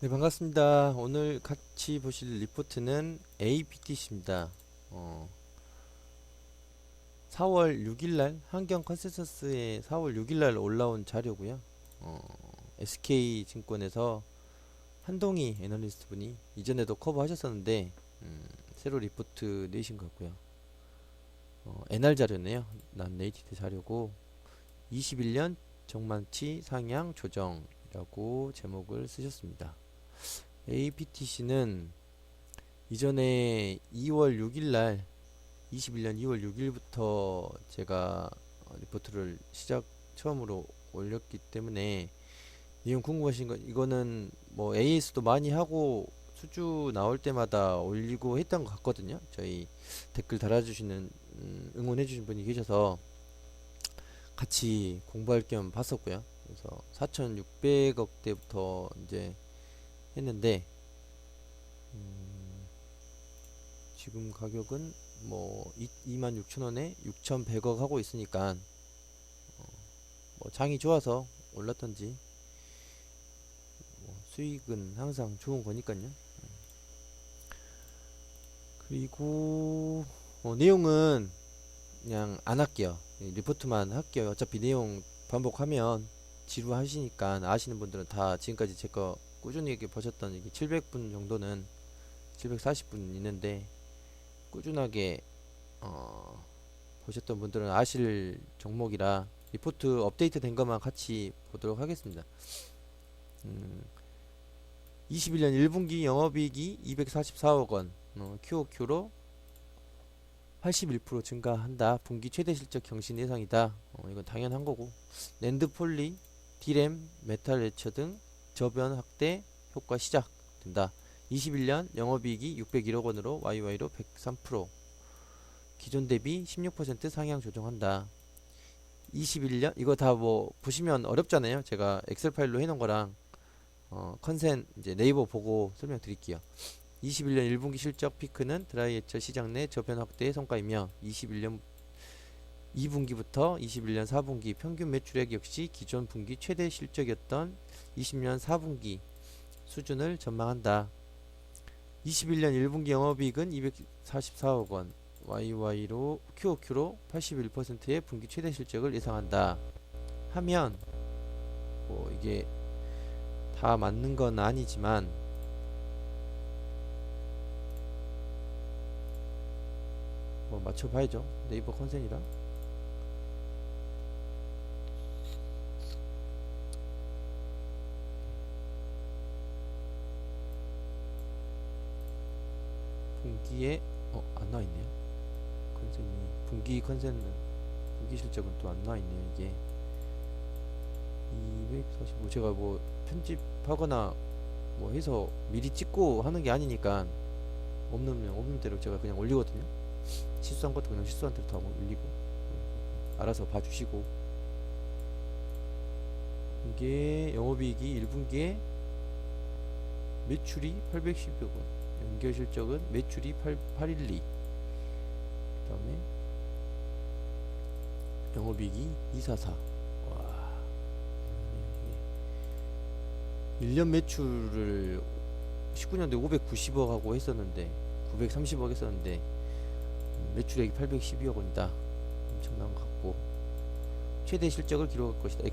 네, 반갑습니다. 오늘 같이 보실 리포트는 APTC입니다. 어, 4월 6일날 환경 컨센서스에 4월 6일날 올라온 자료고요. 어, SK증권에서 한동희 애널리스트 분이 이전에도 커버하셨었는데 음, 새로 리포트 내신 것 같고요. 어, NR 자료네요. 난 네이티드 자료고 21년 정만치 상향 조정이라고 제목을 쓰셨습니다. APTC는 이전에 2월 6일날 21년 2월 6일부터 제가 어, 리포트를 시작 처음으로 올렸기 때문에 내용 궁금하신 거 이거는 뭐 AS도 많이 하고 수주 나올 때마다 올리고 했던 것 같거든요. 저희 댓글 달아주시는 음, 응원해주신 분이 계셔서 같이 공부할 겸 봤었고요. 그래서 4,600억 대부터 이제 했는데 음, 지금 가격은 뭐 26,000원에 6,100억 하고 있으니까 어, 뭐 장이 좋아서 올랐던지 뭐 수익은 항상 좋은 거니까요. 그리고 어, 내용은 그냥 안 할게요. 이 리포트만 할게요. 어차피 내용 반복하면 지루하시니까 아시는 분들은 다 지금까지 제거 꾸준히 이렇게 보셨던 이게 700분 정도는 740분 있는데 꾸준하게 어, 보셨던 분들은 아실 종목이라 리포트 업데이트 된 것만 같이 보도록 하겠습니다. 음, 21년 1분기 영업이익이 244억 원, 어, QOQ로 81% 증가한다. 분기 최대 실적 경신 예상이다. 어, 이건 당연한 거고. 랜드 폴리, 디램, 메탈 레처 등 저변 확대 효과 시작된다. 21년 영업이익이 601억 원으로 YY로 103% 기존 대비 16% 상향 조정한다. 21년 이거 다 뭐 보시면 어렵잖아요. 제가 엑셀 파일로 해놓은 거랑 어, 컨센 이제 네이버 보고 설명드릴게요. 21년 1분기 실적 피크는 드라이에처 시장 내 저변 확대의 성과이며 21년 2분기부터 21년 4분기 평균 매출액 역시 기존 분기 최대 실적이었던 20년 4분기 수준을 전망한다. 21년 1분기 영업이익은 244억 원, YY로 QOQ로 81%의 분기 최대 실적을 예상한다. 하면 뭐 이게 다 맞는 건 아니지만 뭐 맞춰봐야죠. 네이버 컨센이라. 분기에 어 안 나와 있네요. 컨센이 분기 컨센은 분기 실적은 또 안 나와 있네요. 이게 245 제가 뭐 편집하거나 뭐 해서 미리 찍고 하는 게 아니니까 없는 없는 대로 제가 그냥 올리거든요. 실수한 것도 그냥 실수한 대로 다 올리고 알아서 봐주시고 이게 영업이익이 1분기에 매출이 810억 원 연결 실적은 매출이 8, 812 그 다음에 영업이익이 244 와. 1년 매출을 19년도에 590억 하고 했었는데 930억 했었는데 매출액이 812억 원이다. 엄청난 것 같고. 최대 실적을 기록할 것이다.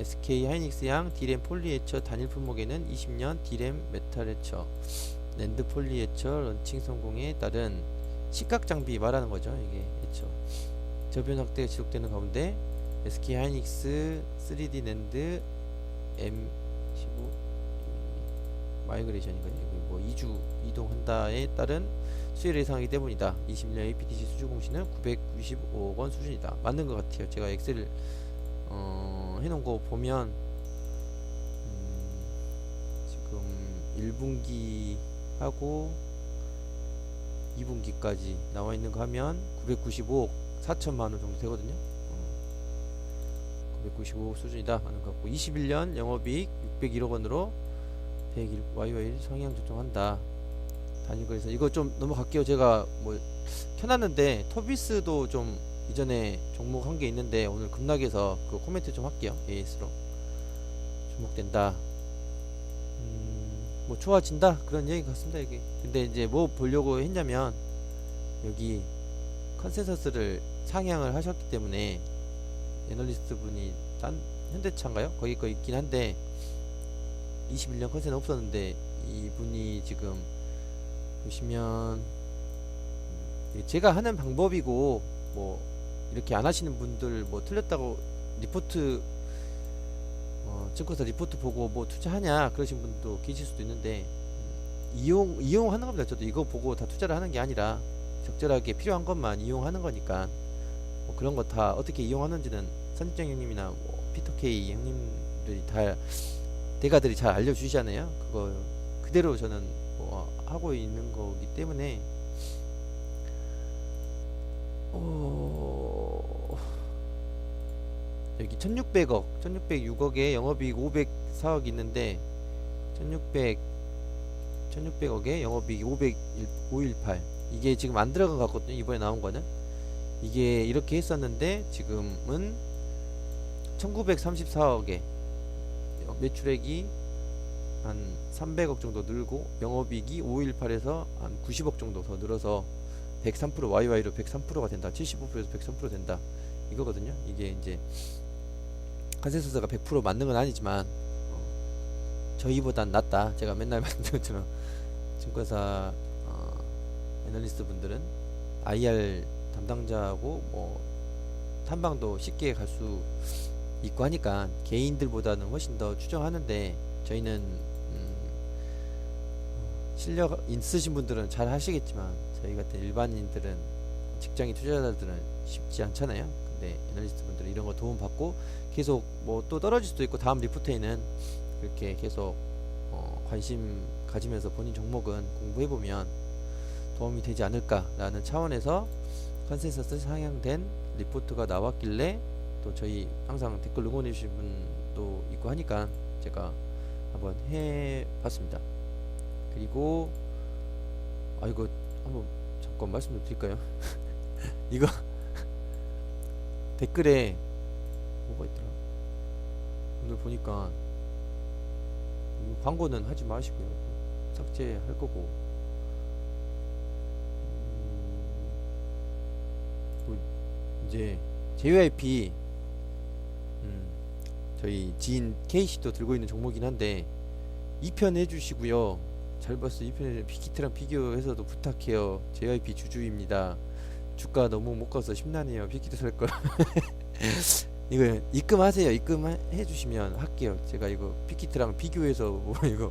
SK 하이닉스 양 디램 폴리에처 단일 품목에는 20년 디램 메탈에처 랜드 폴리에처 런칭 성공에 따른 시각 장비 말하는 거죠. 이게 에처 저변 확대가 지속되는 가운데 SK 하이닉스 3D 랜드 M15 마이그레이션인가 뭐 2주 이동한다에 따른 수혜를 예상하기 때문이다. 21년 APTC 수주 공시는 995억 원 수준이다. 맞는 것 같아요. 제가 엑셀 어, 해놓은 거 보면 음, 지금 1분기 하고 2분기까지 나와 있는 거 하면 995억 4천만 원 정도 되거든요. 어, 995억 수준이다 하는 것 같고 21년 영업이익 601억 원으로 101 YY 상향 조정한다. 단일 거래서 이거 좀 넘어갈게요. 제가 뭐 켜놨는데 토비스도 좀 이전에 종목 한 게 있는데 오늘 급락해서 그 코멘트 좀 할게요. AS로 주목된다. 음, 뭐뭐 좋아진다 그런 얘기 같습니다 이게 근데 이제 뭐 보려고 했냐면 여기 컨센서스를 상향을 하셨기 때문에 애널리스트 분이 딴 현대차인가요? 거기 거 있긴 한데 21년 컨센 없었는데 이분이 지금 보시면 음, 제가 하는 방법이고 뭐 이렇게 안 하시는 분들 뭐 틀렸다고 리포트 어, 증권사 리포트 보고 뭐 투자하냐 그러신 분도 계실 수도 있는데 음, 이용 이용하는 겁니다. 저도 이거 보고 다 투자를 하는 게 아니라 적절하게 필요한 것만 이용하는 거니까 뭐 그런 거 다 어떻게 이용하는지는 선지장 형님이나 뭐 피터 케이 형님들이 다 대가들이 잘 알려주시잖아요. 그거 그대로 저는 뭐 하고 있는 거기 때문에 어... 여기 1600억, 1606억에 영업이익 504억 있는데 1600 1600억에 영업이익 500 518 이게 지금 안 들어간 것 같거든요. 이번에 나온 거는 이게 이렇게 했었는데 지금은 1934억에 매출액이 한 300억 정도 늘고 영업이익이 518에서 한 90억 정도 더 늘어서 103% YY로 103%가 된다. 75%에서 103% 된다. 이거거든요. 이게 이제 컨센서스가 100% 맞는 건 아니지만 어, 저희보단 낫다. 제가 맨날 말씀드린 것처럼 증권사 어, 애널리스트 분들은 IR 담당자하고 뭐 탐방도 쉽게 갈 수 있고 하니까 개인들보다는 훨씬 더 추정하는데 저희는 음, 어, 실력 있으신 분들은 잘 하시겠지만 저희 같은 일반인들은 직장인 투자자들은 쉽지 않잖아요. 근데 애널리스트 분들은 이런 거 도움 받고 계속 뭐 또 떨어질 수도 있고 다음 리포트에는 그렇게 계속 어, 관심 가지면서 본인 종목은 공부해 보면 도움이 되지 않을까라는 차원에서 컨센서스 상향된 리포트가 나왔길래 또 저희 항상 댓글 응원해 주신 분도 있고 하니까 제가 한번 해 봤습니다. 그리고 아 이거 한번 잠깐 말씀 좀 드릴까요? 이거 댓글에 뭐가 있더라? 오늘 보니까 광고는 하지 마시고요. 삭제할 거고. 음, 뭐 이제 JYP 음, 저희 지인 K씨도 들고 있는 종목이긴 한데 2편 해주시고요. 잘 봤어 2편에 빅히트랑 비교해서도 부탁해요. JYP 주주입니다. 주가 너무 못 가서 심란해요. 빅히트 살 걸. 이거 입금하세요. 입금해 주시면 할게요. 제가 이거 빅히트랑 비교해서 뭐 이거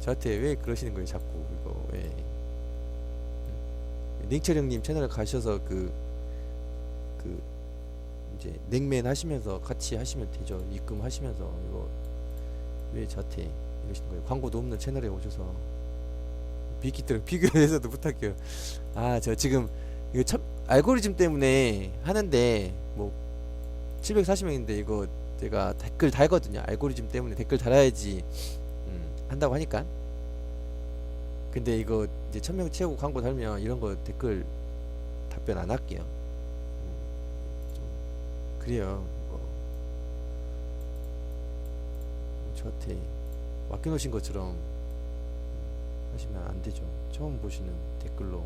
저한테 왜 그러시는 거예요? 자꾸 이거 왜? 냉철 형님 채널 가셔서 그그 이제 냉맨 하시면서 같이 하시면 되죠. 입금하시면서 이거 왜 저한테 이러시는 거예요? 광고도 없는 채널에 오셔서 빅히트랑 비교해서도 부탁해요. 아 저 지금 이거 참 알고리즘 때문에 하는데 뭐 740명인데 이거 제가 댓글 달거든요. 알고리즘 때문에 댓글 달아야지 음, 한다고 하니까. 근데 이거 이제 1000명 채우고 광고 달면 이런 거 댓글 답변 안 할게요. 음, 좀 그래요. 뭐 저한테 맡겨놓으신 것처럼 음, 하시면 안 되죠. 처음 보시는 댓글로.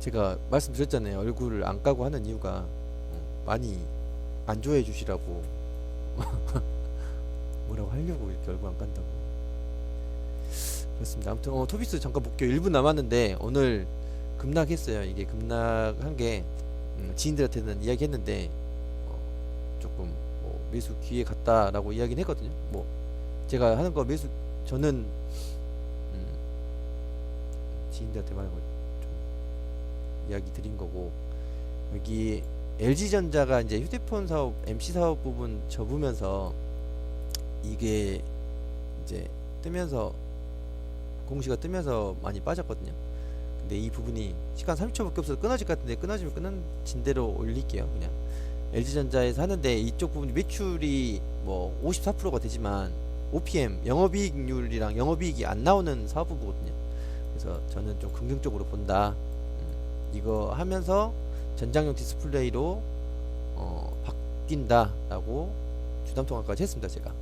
제가 말씀드렸잖아요. 얼굴을 안 까고 하는 이유가 음, 많이 안 좋아해 주시라고 뭐라고 하려고 이렇게 얼굴 안 깐다고 그렇습니다. 아무튼 어, 토비스 잠깐 볼게요. 1분 남았는데 오늘 급락했어요. 이게 급락한 게 음, 지인들한테는 이야기했는데 어, 조금 뭐 매수 기회 같다라고 이야기는 했거든요. 뭐 제가 하는 거 매수 저는 음, 지인들한테 말하고 좀 이야기 드린 거고 여기 LG전자가 이제 휴대폰 사업, MC 사업 부분 접으면서 이게 이제 뜨면서 공시가 뜨면서 많이 빠졌거든요. 근데 이 부분이 시간 30초밖에 없어서 끊어질 것 같은데 끊어지면 끊어진 대로 올릴게요. 그냥 LG전자에서 하는데 이쪽 부분이 매출이 뭐 54%가 되지만 OPM 영업이익률이랑 영업이익이 안 나오는 사업 부분거든요. 그래서 저는 좀 긍정적으로 본다. 음, 이거 하면서 전장용 디스플레이로 어, 바뀐다라고 주담 통화까지 했습니다 제가